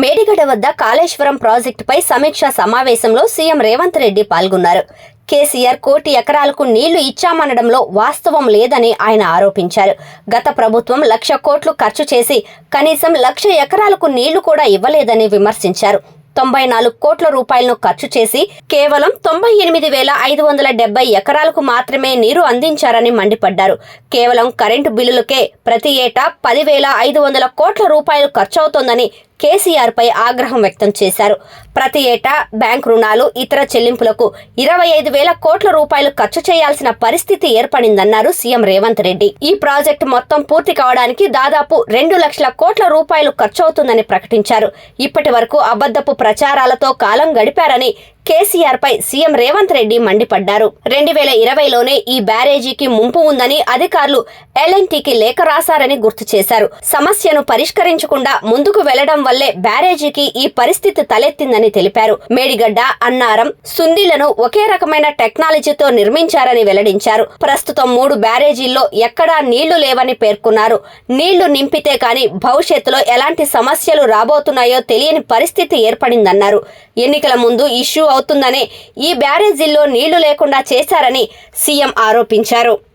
మేడిగడ వద్ద కాళేశ్వరం ప్రాజెక్టుపై సమీక్ష సమావేశంలో సీఎం రేవంత్ రెడ్డి పాల్గొన్నారు. కేసీఆర్ కోటి ఎకరాలకు నీళ్ళు ఇచ్చామనడంలో వాస్తవం లేదని ఆయన ఆరోపించారు. గత ప్రభుత్వం లక్ష కోట్లు ఖర్చు చేసి కనీసం లక్ష ఎకరాలకు నీళ్ళు కూడా ఇవ్వలేదని విమర్శించారు. తొంభై నాలుగు కోట్ల రూపాయలను ఖర్చు చేసి కేవలం తొంభై ఎనిమిది వేల ఐదు వందల డెబ్బై ఎకరాలకు మాత్రమే నీరు అందించారని మండిపడ్డారు. కేవలం కరెంటు బిల్లులకే ప్రతి ఏటా పదివేల ఐదు వందల కోట్ల రూపాయలు ఖర్చవుతోందని కేసీఆర్ పై ఆగ్రహం వ్యక్తం చేశారు. ప్రతి ఏటా బ్యాంక్ రుణాలు ఇతర చెల్లింపులకు ఇరవై ఐదు వేల కోట్ల రూపాయలు ఖర్చు చేయాల్సిన పరిస్థితి ఏర్పడిందన్నారు సీఎం రేవంత్ రెడ్డి. ఈ ప్రాజెక్టు మొత్తం పూర్తి కావడానికి దాదాపు రెండు లక్షల కోట్ల రూపాయలు ఖర్చవుతుందని ప్రకటించారు. ఇప్పటి వరకు అబద్ధపు ప్రచారాలతో కాలం గడిపారని కేసీఆర్ పై సీఎం రేవంత్ రెడ్డి మండిపడ్డారు. రెండు వేల ఇరవైలోనే ఈ బ్యారేజీకి ముంపు ఉందని అధికారులు ఎల్ఎన్టీకి లేఖ రాశారని గుర్తు చేశారు. సమస్యను పరిష్కరించకుండా ముందుకు వెళ్ళడం వల్లే బ్యారేజీకి ఈ పరిస్థితి తలెత్తిందని తెలిపారు. మేడిగడ్డ అన్నారం సుందిలను ఒకే రకమైన టెక్నాలజీతో నిర్మించారని వెల్లడించారు. ప్రస్తుతం మూడు బ్యారేజీల్లో ఎక్కడా నీళ్ళు లేవని పేర్కొన్నారు. నీళ్ళు నింపితే కాని భవిష్యత్తులో ఎలాంటి సమస్యలు రాబోతున్నాయో తెలియని పరిస్థితి ఏర్పడిందన్నారు. ఎన్నికల ముందు ఇష్యూ అవుతుందని ఈ బ్యారేజీల్లో నీళ్ళు లేకుండా చేశారని సీఎం ఆరోపించారు.